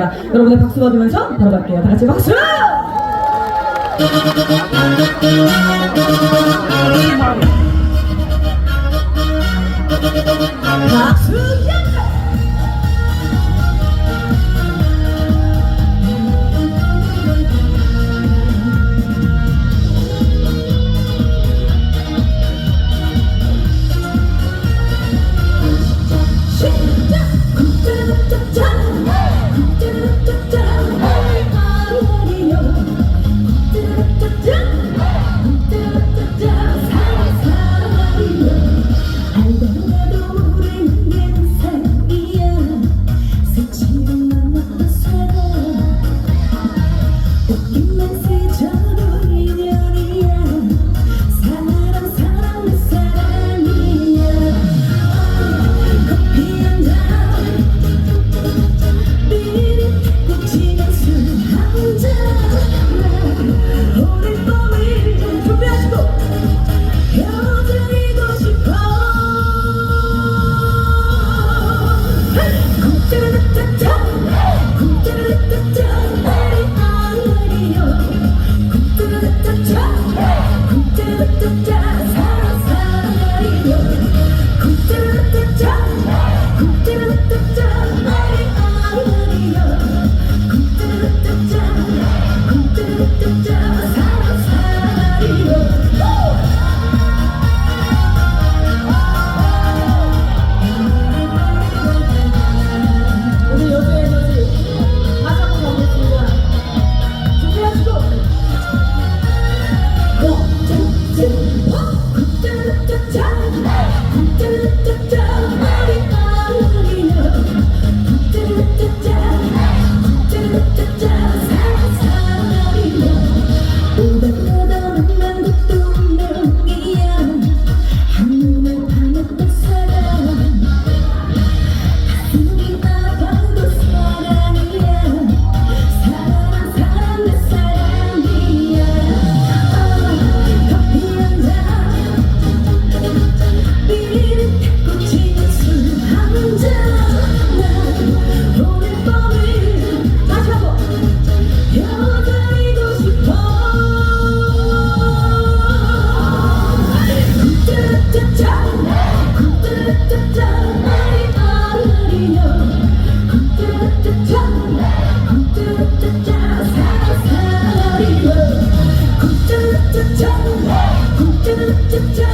자, 여러분의 박수 받으면서 바로 갈게요. 다 같이 박수! 국자 국자 국자 국자